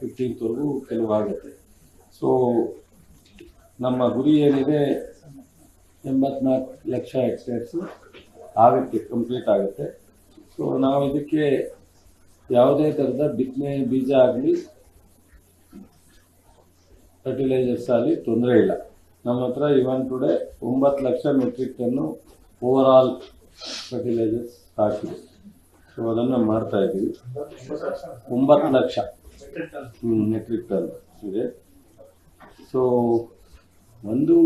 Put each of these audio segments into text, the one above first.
ಫಿಫ್ಟೀನ್ತ್ವರೆಗೂ ಕೆಲವು ಆಗುತ್ತೆ ಸೊ ನಮ್ಮ ಗುರಿ ಏನಿದೆ, ಎಂಬತ್ನಾಲ್ಕು ಲಕ್ಷ ಹೆಕ್ಟೇರ್ಸು ಆಗುತ್ತೆ ಕಂಪ್ಲೀಟ್ ಆಗುತ್ತೆ. ಸೊ ನಾವು ಇದಕ್ಕೆ ಯಾವುದೇ ಥರದ ಬಿತ್ತನೆ ಬೀಜ ಆಗಲಿ ಫರ್ಟಿಲೈಸರ್ಸ್ ಆಗಲಿ ತೊಂದರೆ ಇಲ್ಲ. ನಮ್ಮ ಹತ್ರ ಇವನ್ ಟುಡೇ ಒಂಬತ್ತು lakh metric ton overall fertilizers ಹಾಕಿದೆ. ಸೊ ಅದನ್ನು ಮಾಡ್ತಾ ಇದ್ದೀವಿ ಒಂಬತ್ತು ಲಕ್ಷ. ಮೆಟ್ರಿಕ್ ಟನ್ ಇದೆ. ಸೊ ಒಂದು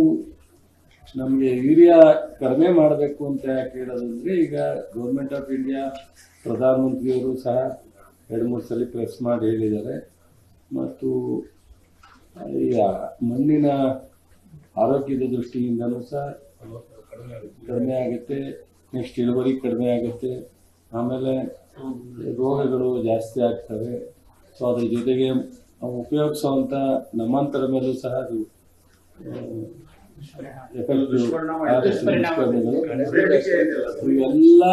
ನಮಗೆ ಯೂರಿಯಾ ಕಡಿಮೆ ಮಾಡಬೇಕು ಅಂತ ಯಾಕೆ ಹೇಳೋದಂದ್ರೆ ಈಗ ಗೌರ್ಮೆಂಟ್ ಆಫ್ ಇಂಡಿಯಾ ಪ್ರಧಾನಮಂತ್ರಿಯವರು ಸಹ ಎರಡು, ಮೂರು ಸಲ ಪ್ರೆಸ್ ಮಾಡಿ ಹೇಳಿದ್ದಾರೆ. ಮತ್ತು ಈಗ ಮಣ್ಣಿನ ಆರೋಗ್ಯದ ದೃಷ್ಟಿಯಿಂದನೂ ಸಹ ಕಡಿಮೆ ಆಗುತ್ತೆ ನೆಕ್ಸ್ಟ್ ಇಳುವರಿ ಕಡಿಮೆ ಆಗುತ್ತೆ. ಆಮೇಲೆ ರೋಗಗಳು ಜಾಸ್ತಿ ಆಗ್ತವೆ. ಸೊ ಅದ್ರ ಜೊತೆಗೆ ಉಪಯೋಗಿಸುವಂತ ನಮ್ಮಂತರ ಮೇಲೂ ಸಹ ಅದು ಇವೆಲ್ಲ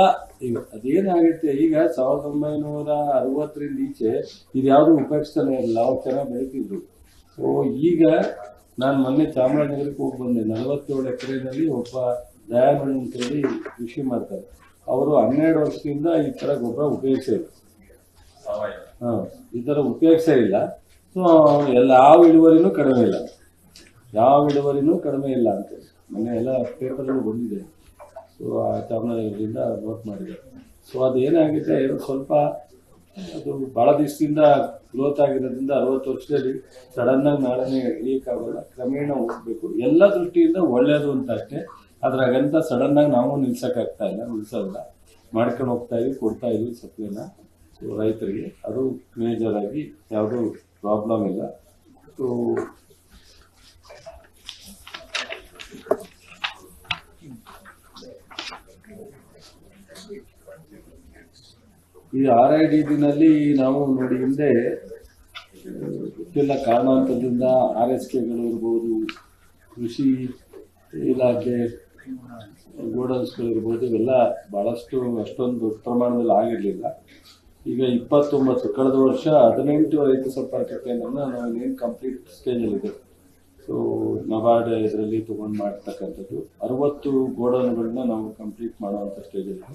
ಈಗ ಅದೇನಾಗುತ್ತೆ, ಈಗ ಸಾವಿರದ ಒಂಬೈನೂರ ಅರವತ್ತರಿಂದ ಈಚೆ ಇದ್ಯಾವುದು ಉಪಯೋಗಿಸ್ತಾನೆ ಇರಲಿಲ್ಲ ಅವ್ರು ಚೆನ್ನಾಗಿ ಬೆಳೀತಿದ್ರು ಸೊ ಈಗ ನಾನು ಮೊನ್ನೆ ಚಾಮರಾಜನಗರಕ್ಕೆ ಹೋಗಿ ಬಂದೆ, ನಲವತ್ತೇಳು ಎಕರೆನಲ್ಲಿ ಒಬ್ಬ ದಯಾಭಣ್ಣ ಅಂತ ಹೇಳಿ ಕೃಷಿ ಮಾಡ್ತಾರೆ. ಅವರು ಹನ್ನೆರಡು ವರ್ಷದಿಂದ ಈ ಥರ ಗೊಬ್ಬರ ಉಪಯೋಗಿಸಿದ್ರು ಇಲ್ಲ ಈ ಥರ ಉಪಯೋಗಿಸೇ ಇಲ್ಲ. ಸೊ ಎಲ್ಲ ಯಾವ ಇಳುವರಿನೂ ಕಡಿಮೆ ಇಲ್ಲ. ಯಾವ ಇಳುವರಿನೂ ಕಡಿಮೆ ಇಲ್ಲ ಅಂತ. ಮೊನ್ನೆ ಎಲ್ಲ ಪೇಪರ್ಗಳು ಬಂದಿದೆ. ಸೊ ಆ ಚಾಮರಾಜನಗರದಿಂದ ನೋಟ್ ಮಾಡಿದೆ. ಸೊ ಅದೇನಾಗಿದೆ ಸ್ವಲ್ಪ ಅದು ಭಾಳ ದಿವಸದಿಂದ ಗ್ರೋತ್ ಆಗಿರೋದ್ರಿಂದ ಅರವತ್ತು ವರ್ಷದಲ್ಲಿ ಸಡನ್ನಾಗಿ ನಾಳೆನೇ ಇಳಿಯಕ್ಕಾಗಲ್ಲ ಕ್ರಮೇಣ ಹೋಗ್ಬೇಕು ಎಲ್ಲ ದೃಷ್ಟಿಯಿಂದ ಒಳ್ಳೆಯದು ಅಂತ ಅಷ್ಟೇ. ಅದ್ರಾಗಂತ ಸಡನ್ನಾಗಿ ನಾವು ನಿಲ್ಸೋಕ್ಕಾಗ್ತಾ ಇಲ್ಲ. ನಿಲ್ಸೋಲ್ಲ ಮಾಡ್ಕೊಂಡು ಹೋಗ್ತಾ ಇದ್ವಿ ಕೊಡ್ತಾ ಇದ್ವಿ ಸಪ್ಲೈನ ರೈತರಿಗೆ ಅದು ಮೇಜರ್ ಆಗಿ ಯಾವುದೂ ಪ್ರಾಬ್ಲಮ್ ಇಲ್ಲ. ಸೊ ಈ ಆರ್ ಐ ಡಿ ಬಿನಲ್ಲಿ ನಾವು ನೋಡಿ ಹಿಂದೆ ಗೊತ್ತಿಲ್ಲ ಕಾರಣಾಂತರದಿಂದ ಆರ್ ಎಸ್ ಕೆಗಳು ಇರ್ಬೋದು, ಕೃಷಿ ಇಲಾಖೆ ಗೋಡನ್ಸ್ಗಳು ಇರ್ಬೋದು, ಇವೆಲ್ಲ ಭಾಳಷ್ಟು ಅಷ್ಟೊಂದು ಪ್ರಮಾಣದಲ್ಲಿ ಆಗಿರಲಿಲ್ಲ. ಈಗ ಇಪ್ಪತ್ತೊಂಬತ್ತು, ಕಳೆದ ವರ್ಷ ಹದಿನೆಂಟು ರೈತ ಸಂಪರ್ಕ ಕೇಂದ್ರನ ನಾವು ಏನು ಕಂಪ್ಲೀಟ್ ಸ್ಟೇಜಲ್ಲಿದೆ ಸೊ ನಬಾರ್ಡ್ ಇದರಲ್ಲಿ ತೊಗೊಂಡು ಮಾಡ್ತಕ್ಕಂಥದ್ದು. ಅರವತ್ತು ಗೋಡೌನ್ಗಳನ್ನ ನಾವು ಕಂಪ್ಲೀಟ್ ಮಾಡುವಂಥ ಸ್ಟೇಜಲ್ಲಿ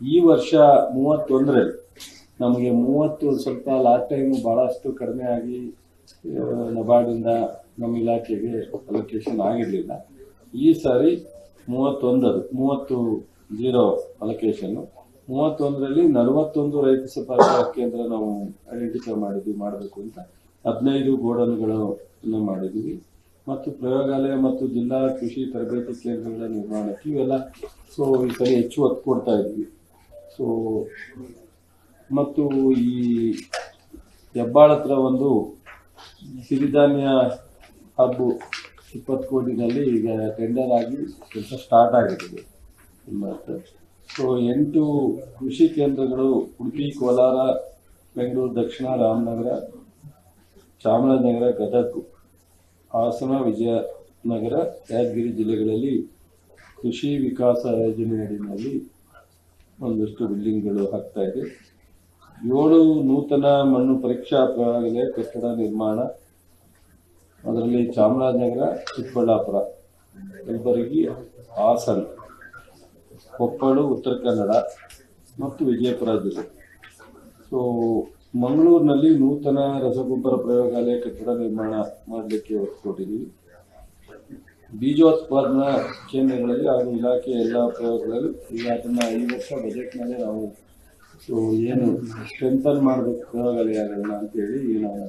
ಈ ವರ್ಷ ಮೂವತ್ತೊಂದರಲ್ಲಿ ನಮಗೆ ಮೂವತ್ತು ಸ್ವಲ್ಪ ಲಾಸ್ಟ್ ಟೈಮು ಭಾಳಷ್ಟು ಕಡಿಮೆ ಆಗಿ ನಬಾರ್ಡ್ ನಬಾರ್ಡಿಂದ ನಮ್ಮ ಇಲಾಖೆಗೆ ಅಲೋಕೇಶನ್ ಆಗಿರಲಿಲ್ಲ. ಈ ಸಾರಿ ಮೂವತ್ತೊಂದದು ಮೂವತ್ತು ಜೀರೋ ಅಲೋಕೇಶನ್ನು ಮೂವತ್ತೊಂದರಲ್ಲಿ ನಲವತ್ತೊಂದು ರೈತ ಸಂಪರ್ಕ ಕೇಂದ್ರ ನಾವು ಐಡೆಂಟಿಫೈ ಮಾಡಿದ್ವಿ, ಮಾಡಬೇಕು ಅಂತ. ಹದಿನೈದು ಗೋಡನ್ಗಳನ್ನು ಮಾಡಿದ್ವಿ. ಮತ್ತು ಪ್ರಯೋಗಾಲಯ ಮತ್ತು ಜಿಲ್ಲಾ ಕೃಷಿ ತರಬೇತಿ ಕೇಂದ್ರಗಳ ನಿರ್ಮಾಣಕ್ಕೆ ಇವೆಲ್ಲ ಸೊ ಈ ಸರಿ ಹೆಚ್ಚು ಒತ್ತು ಕೊಡ್ತಾ ಇದ್ವಿ. ಸೊ ಮತ್ತು ಈ ಹೆಬ್ಬಾಳ ಹತ್ರ ಒಂದು ಸಿರಿಧಾನ್ಯ ಹಬ್ಬು ಇಪ್ಪತ್ತು ಕೋಟಿನಲ್ಲಿ ಈಗ ಟೆಂಡರ್ ಆಗಿ ಕೆಲಸ ಸ್ಟಾರ್ಟ್ ಆಗಿದೆ. ಮತ್ತು ಸೊ ಎಂಟು ಕೃಷಿ ಕೇಂದ್ರಗಳು, ಉಡುಪಿ, ಕೋಲಾರ, ಬೆಂಗಳೂರು, ದಕ್ಷಿಣ, ರಾಮನಗರ, ಚಾಮರಾಜನಗರ, ಗದಗ, ಹಾಸನ, ವಿಜಯನಗರ, ಯಾದಗಿರಿ ಜಿಲ್ಲೆಗಳಲ್ಲಿ ಕೃಷಿ ವಿಕಾಸ ಯೋಜನೆಯಡಿನಲ್ಲಿ ಒಂದಷ್ಟು ಬಿಲ್ಡಿಂಗ್ಗಳು ಆಗ್ತಾ ಇದೆ. ಏಳು ನೂತನ ಮಣ್ಣು ಪರೀಕ್ಷಾ ಪ್ರಯೋಗಾಲಯ, ಕಟ್ಟಡ ನಿರ್ಮಾಣ, ಅದರಲ್ಲಿ ಚಾಮರಾಜನಗರ, ಚಿಕ್ಕಬಳ್ಳಾಪುರ ಕಲಬುರಗಿ ಹಾಸನ. ಕೊಪ್ಪಳು, ಉತ್ತರ ಕನ್ನಡ ಮತ್ತು ವಿಜಯಪುರ ಜಿಲ್ಲೆ. ಸೊ ಮಂಗಳೂರಿನಲ್ಲಿ ನೂತನ ರಸಗೊಬ್ಬರ ಪ್ರಯೋಗಾಲಯ ಕಟ್ಟಡ ನಿರ್ಮಾಣ ಮಾಡಲಿಕ್ಕೆ ಒತ್ತು ಬೀಜೋತ್ಪಾದನಾ ಕೇಂದ್ರಗಳಲ್ಲಿ ಹಾಗೂ ಇಲಾಖೆಯ ಎಲ್ಲ ಪ್ರಯೋಗಗಳಲ್ಲಿ ಈಗ ಅದನ್ನು ಈ ವರ್ಷ ಬಜೆಟ್ನಲ್ಲಿ ನಾವು ಸೊ ಏನು ಸ್ಟ್ರೆಂಥನ್ ಮಾಡಬೇಕು ಪ್ರಯೋಗಾಲಯಗಳನ್ನ ಅಂತೇಳಿ ನಾವು